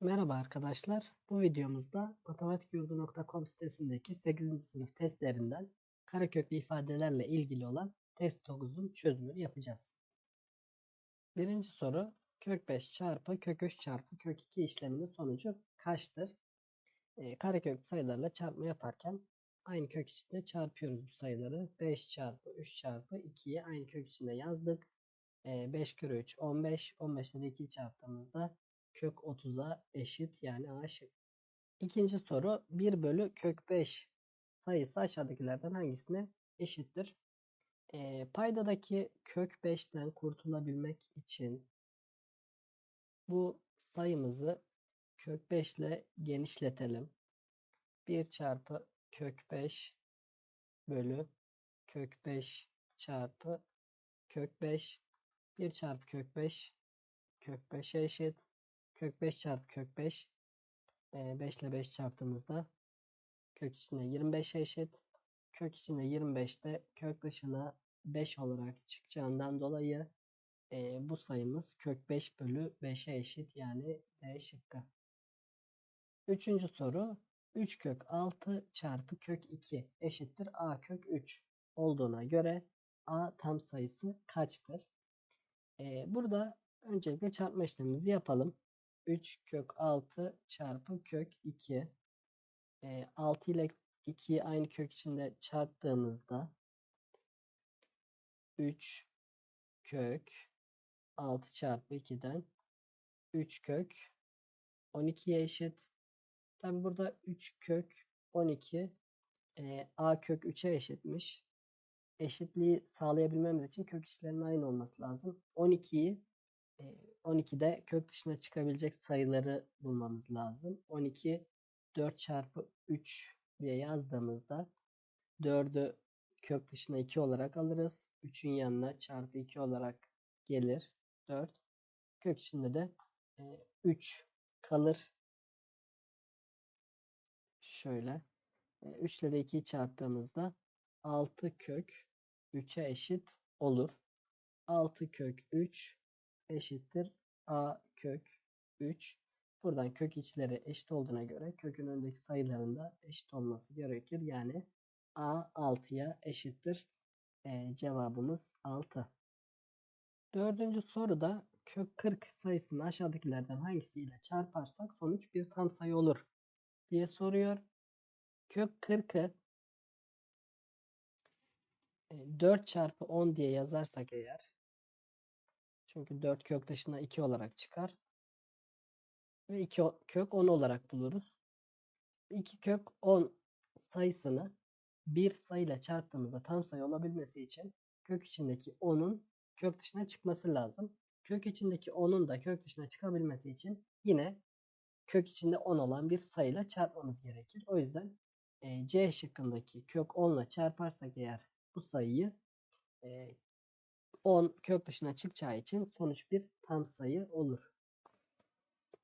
Merhaba arkadaşlar. Bu videomuzda matematikyurdu.com sitesindeki 8. sınıf testlerinden kareköklü ifadelerle ilgili olan test 9'un çözümünü yapacağız. Birinci soru kök 5 çarpı kök 3 çarpı kök 2 işleminin sonucu kaçtır? E, kareköklü sayılarla çarpma yaparken aynı kök içinde çarpıyoruz bu sayıları. 5 çarpı 3 çarpı 2'yi aynı kök içinde yazdık. E, 5 kere 3 15. 15'te de 2'yi çarptığımızda kök 30'a eşit yani A. İkinci soru 1 bölü kök 5 sayısı aşağıdakilerden hangisine eşittir? E, paydadaki kök 5'ten kurtulabilmek için bu sayımızı kök 5 ile genişletelim. 1 çarpı kök 5 bölü kök 5 çarpı kök 5 1 çarpı kök 5 kök 5'e eşit Kök 5 çarpı kök 5. 5 ile 5 çarptığımızda kök içinde 25'e eşit. Kök içinde 25'te kök dışına 5 olarak çıkacağından dolayı e, bu sayımız kök 5 bölü 5'e eşit yani D şıkkı. Üçüncü soru 3 kök 6 çarpı kök 2 eşittir A kök 3 olduğuna göre A tam sayısı kaçtır? E, burada öncelikle çarpma işlemimizi yapalım. 3 kök 6 çarpı kök 2. E, 6 ile 2'yi aynı kök içinde çarptığımızda 3 kök 6 çarpı 2'den 3 kök 12'ye eşit. Tabi burada 3 kök 12 e, a kök 3'e eşitmiş. Eşitliği sağlayabilmemiz için kök içlerinin aynı olması lazım. 12'yi 12'de kök dışına çıkabilecek sayıları bulmamız lazım. 12 4 çarpı 3 diye yazdığımızda 4'ü kök dışına 2 olarak alırız. 3'ün yanına çarpı 2 olarak gelir. 4. Kök içinde de 3 kalır. Şöyle. 3 ile de 2'yi çarptığımızda 6 kök 3'e eşit olur. 6 kök 3 eşittir a kök 3. Buradan kök içleri eşit olduğuna göre kökün önündeki sayıların da eşit olması gerekir. Yani a 6'ya eşittir. E, cevabımız 6. Dördüncü soruda kök 40 sayısını aşağıdakilerden hangisiyle çarparsak sonuç bir tam sayı olur diye soruyor. Kök 40'ı 4 çarpı 10 diye yazarsak eğer çünkü 4 kök dışına 2 olarak çıkar. Ve 2 kök 10 olarak buluruz. 2 kök 10 sayısını bir sayıyla çarptığımızda tam sayı olabilmesi için kök içindeki 10'un kök dışına çıkması lazım. Kök içindeki 10'un da kök dışına çıkabilmesi için yine kök içinde 10 olan bir sayıyla çarpmamız gerekir. O yüzden e, C şıkkındaki kök 10 ile çarparsak eğer bu sayıyı e, 10 kök dışına çıkacağı için sonuç bir tam sayı olur.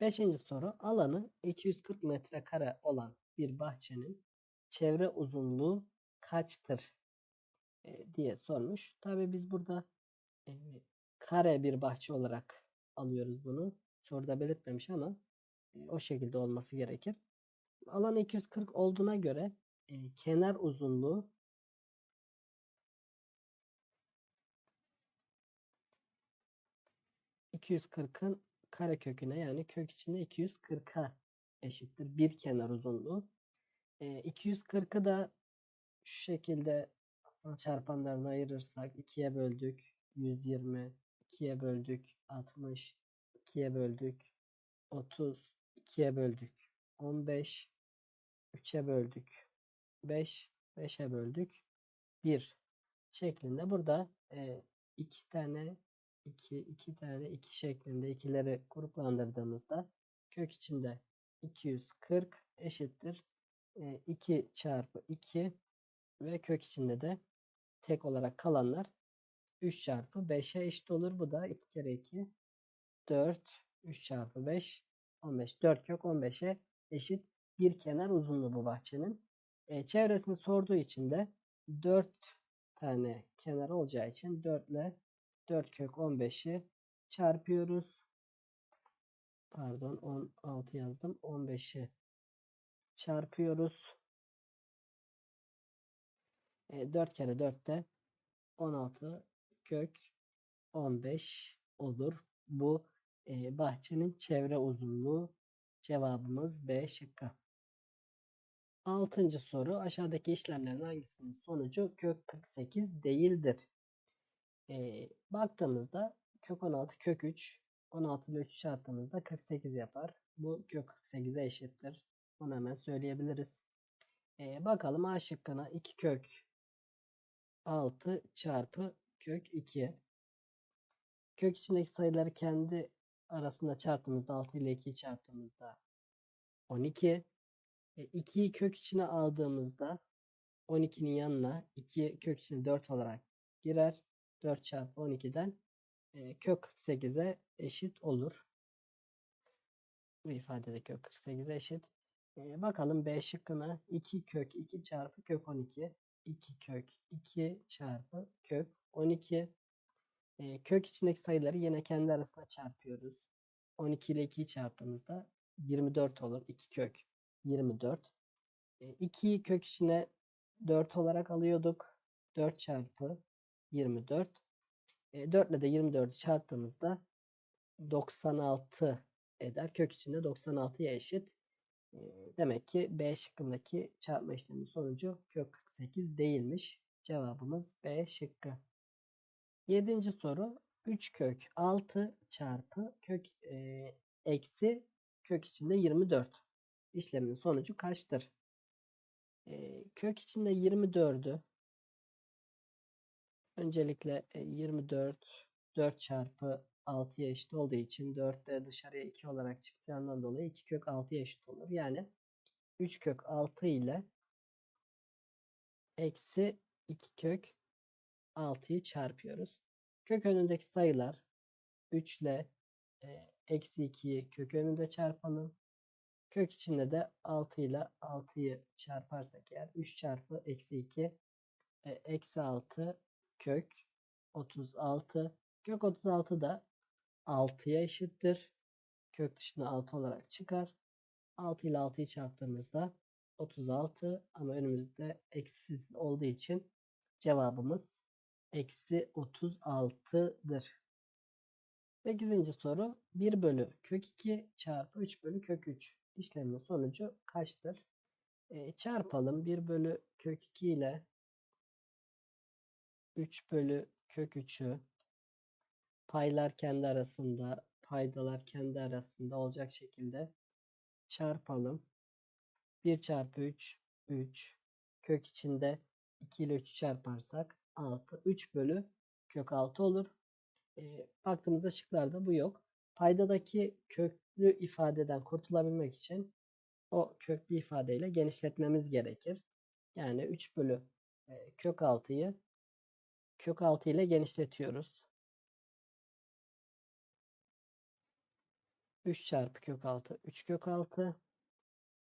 Beşinci soru alanı 240 metrekare olan bir bahçenin çevre uzunluğu kaçtır e, diye sormuş. Tabi biz burada e, kare bir bahçe olarak alıyoruz bunu. Soruda belirtmemiş ama e, o şekilde olması gerekir. Alan 240 olduğuna göre e, kenar uzunluğu 240'ın kare köküne yani kök içinde 240'a eşittir. Bir kenar uzunluğu. E, 240'ı da şu şekilde çarpanlarına ayırırsak 2'ye böldük 120, 2'ye böldük 60, 2'ye böldük 30, 2'ye böldük 15, 3'e böldük 5, 5'e böldük 1 şeklinde burada e, iki tane 2, 2 tane 2 şeklinde ikileri gruplandırdığımızda kök içinde 240 eşittir 2 çarpı 2 ve kök içinde de tek olarak kalanlar 3 çarpı 5'e eşit olur. Bu da 2 kere 2 4 3 çarpı 5 15 4 kök 15'e eşit bir kenar uzunluğu bu bahçenin. E, çevresini sorduğu için de 4 tane kenar olacağı için 4 ile 4 kök 15'i çarpıyoruz. Pardon 16 yazdım. 15'i çarpıyoruz. E, 4 kere 4 de 16 kök 15 olur. Bu e, bahçenin çevre uzunluğu cevabımız B şıkkı. Altıncı soru aşağıdaki işlemlerin hangisinin sonucu kök 48 değildir? E, baktığımızda kök 16 kök 3 16 ile 3 çarptığımızda 48 yapar. Bu kök 48'e eşittir. Bunu hemen söyleyebiliriz. E, bakalım A şıkkına 2 kök 6 çarpı kök 2. Kök içindeki sayıları kendi arasında çarptığımızda 6 ile 2'yi çarptığımızda 12. E, 2'yi kök içine aldığımızda 12'nin yanına 2 kök içine 4 olarak girer. 4 çarpı 12'den e, kök 48'e eşit olur. Bu ifade de kök 48'e eşit. E, bakalım B şıkkına 2 kök 2 çarpı kök 12. 2 kök 2 çarpı kök 12. E, kök içindeki sayıları yine kendi arasında çarpıyoruz. 12 ile 2'yi çarptığımızda 24 olur. 2 kök 24. E, 2'yi kök içine 4 olarak alıyorduk. 4 çarpı 24. E, 4 ile de 24'ü çarptığımızda 96 eder. Kök içinde 96'ya eşit. E, demek ki B şıkkındaki çarpma işleminin sonucu kök 48 değilmiş. Cevabımız B şıkkı. Yedinci soru 3 kök 6 çarpı kök e, eksi kök içinde 24. İşlemin sonucu kaçtır? E, kök içinde 24'ü öncelikle e, 24 4 çarpı 6'ya eşit olduğu için 4 de dışarıya 2 olarak çıkacağından dolayı 2 kök 6'ya eşit olur. Yani 3 kök 6 ile eksi 2 kök 6'yı çarpıyoruz. Kök önündeki sayılar 3 ile eksi 2'yi kök önünde çarpalım. Kök içinde de 6 ile 6'yı çarparsak eğer 3 çarpı eksi 2 e, eksi 6 kök 36. Kök 36 da 6'ya eşittir. Kök dışında 6 olarak çıkar. 6 ile 6'yı çarptığımızda 36 ama önümüzde eksi olduğu için cevabımız eksi 36'dır. 8. soru 1 bölü kök 2 çarpı 3 bölü kök 3 işlemin sonucu kaçtır? E, çarpalım 1 bölü kök 2 ile 3 bölü kök 3'ü paylar kendi arasında paydalar kendi arasında olacak şekilde çarpalım. 1 çarpı 3 3 kök içinde 2 ile 3 çarparsak 6 3 bölü kök 6 olur. E, baktığımızda şıklarda bu yok. Paydadaki köklü ifadeden kurtulabilmek için o köklü ifadeyle genişletmemiz gerekir. Yani 3 bölü e, kök 6'yı kök 6 ile genişletiyoruz. 3 çarpı kök 6 3 kök 6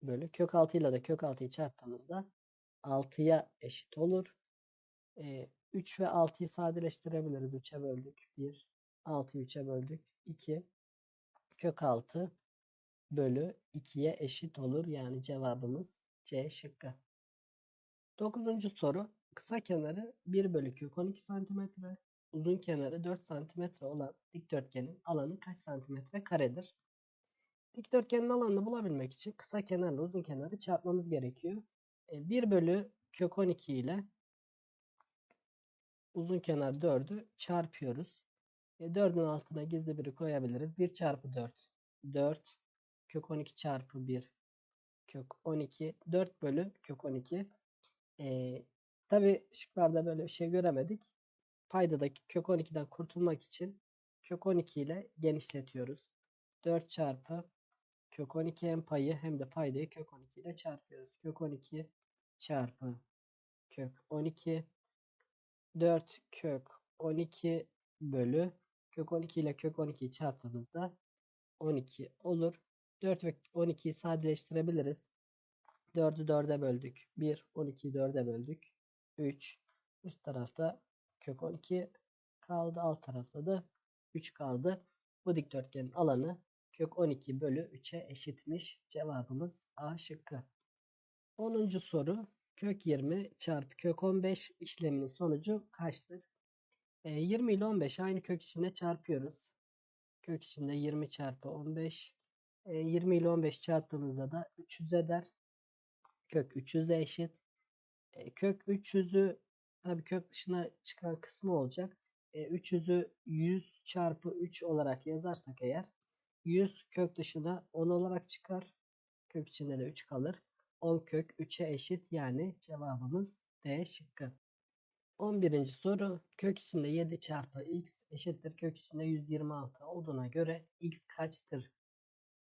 bölü kök 6 ile de kök 6'yı çarptığımızda 6'ya eşit olur. E, 3 ve 6'yı sadeleştirebiliriz. 3'e böldük. 1. 6'yı 3'e böldük. 2. Kök 6 bölü 2'ye eşit olur. Yani cevabımız C şıkkı. 9. soru. Kısa kenarı 1 bölü kök 12 cm, uzun kenarı 4 cm olan dikdörtgenin alanı kaç santimetre karedir? Dikdörtgenin alanını bulabilmek için kısa kenarla uzun kenarı çarpmamız gerekiyor. 1 bölü kök 12 ile uzun kenar 4'ü çarpıyoruz. E, 4'ün altına gizli biri koyabiliriz. 1 çarpı 4. 4 kök 12 çarpı 1 kök 12 4 bölü kök 12. E, Tabi şıklarda böyle bir şey göremedik. Paydadaki kök 12'den kurtulmak için kök 12 ile genişletiyoruz. 4 çarpı kök 12 hem payı hem de paydayı kök 12 ile çarpıyoruz. Kök 12 çarpı kök 12 4 kök 12 bölü kök 12 ile kök 12'yi çarptığımızda 12 olur. 4 ve 12'yi sadeleştirebiliriz. 4'ü 4'e böldük. 1, 12'yi 4'e böldük. 3. Üst tarafta kök 12 kaldı. Alt tarafta da 3 kaldı. Bu dikdörtgenin alanı kök 12 bölü 3'e eşitmiş. Cevabımız A şıkkı. 10. soru kök 20 çarpı kök 15 işleminin sonucu kaçtır? E, 20 ile 15 aynı kök içinde çarpıyoruz. Kök içinde 20 çarpı 15. E, 20 ile 15 çarptığımızda da 300 eder. Kök 300'e eşit. Kök 300'ü tabii kök dışına çıkan kısmı olacak. E, 300'ü 100 çarpı 3 olarak yazarsak eğer 100 kök dışına 10 olarak çıkar. Kök içinde de 3 kalır. 10 kök 3'e eşit yani cevabımız D şıkkı. 11. soru kök içinde 7 çarpı x eşittir kök içinde 126 olduğuna göre x kaçtır?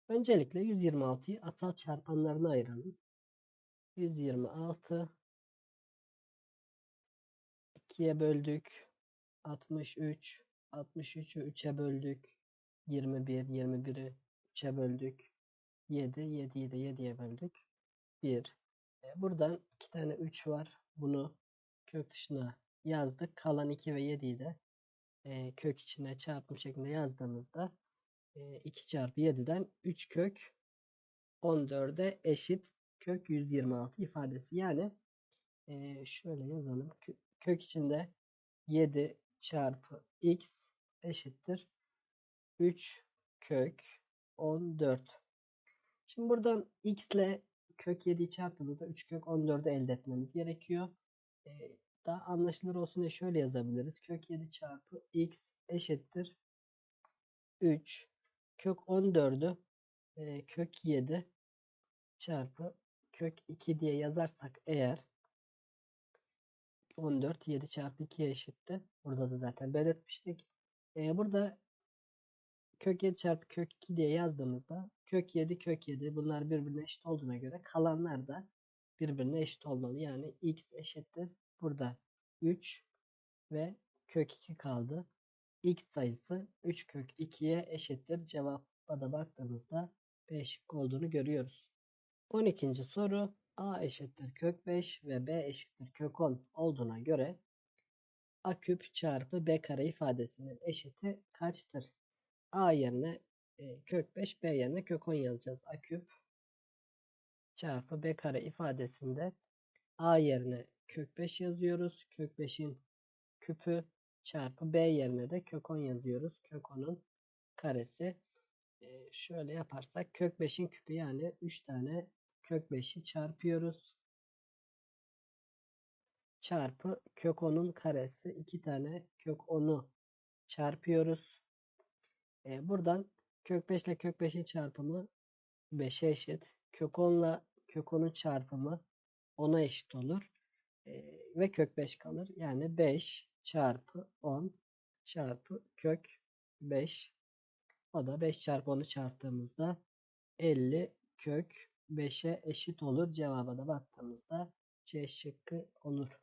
Öncelikle 126'yı asal çarpanlarına ayıralım. 126 2'ye böldük. 63 63'ü 3'e böldük. 21 21'i 3'e böldük. 7 7'yi de 7'ye böldük. 1 e, buradan 2 tane 3 var. Bunu kök dışına yazdık. Kalan 2 ve 7'yi de e, kök içine çarpım şeklinde yazdığımızda e, 2 çarpı 7'den 3 kök 14'e eşit kök 126 ifadesi. Yani e, şöyle yazalım. Kök içinde 7 çarpı x eşittir 3 kök 14. Şimdi buradan x ile kök 7'yi çarptığımızda 3 kök 14'ü elde etmemiz gerekiyor. Ee, daha anlaşılır olsun diye şöyle yazabiliriz. Kök 7 çarpı x eşittir 3 kök 14'ü e, kök 7 çarpı kök 2 diye yazarsak eğer 14 7 çarpı 2'ye eşitti. Burada da zaten belirtmiştik. Ee, burada kök 7 çarpı kök 2 diye yazdığımızda kök 7 kök 7 bunlar birbirine eşit olduğuna göre kalanlar da birbirine eşit olmalı. Yani x eşittir. Burada 3 ve kök 2 kaldı. x sayısı 3 kök 2'ye eşittir. Cevaba da baktığımızda B şıkkı olduğunu görüyoruz. 12. soru a eşittir kök 5 ve b eşittir kök 10 olduğuna göre a küp çarpı b kare ifadesinin eşiti kaçtır? a yerine e, kök 5 b yerine kök 10 yazacağız. a küp çarpı b kare ifadesinde a yerine kök 5 yazıyoruz. Kök 5'in küpü çarpı b yerine de kök 10 yazıyoruz. Kök 10'un karesi. E, şöyle yaparsak kök 5'in küpü yani 3 tane kök 5'i çarpıyoruz. Çarpı kök 10'un karesi 2 tane kök 10'u çarpıyoruz. E, buradan kök 5 ile kök 5'in çarpımı 5'e eşit. Kök 10 ile kök 10'un çarpımı 10'a eşit olur. E, ve kök 5 kalır. Yani 5 çarpı 10 çarpı kök 5. O da 5 çarpı 10'u çarptığımızda 50 kök 5'e eşit olur. Cevaba da baktığımızda C şıkkı olur.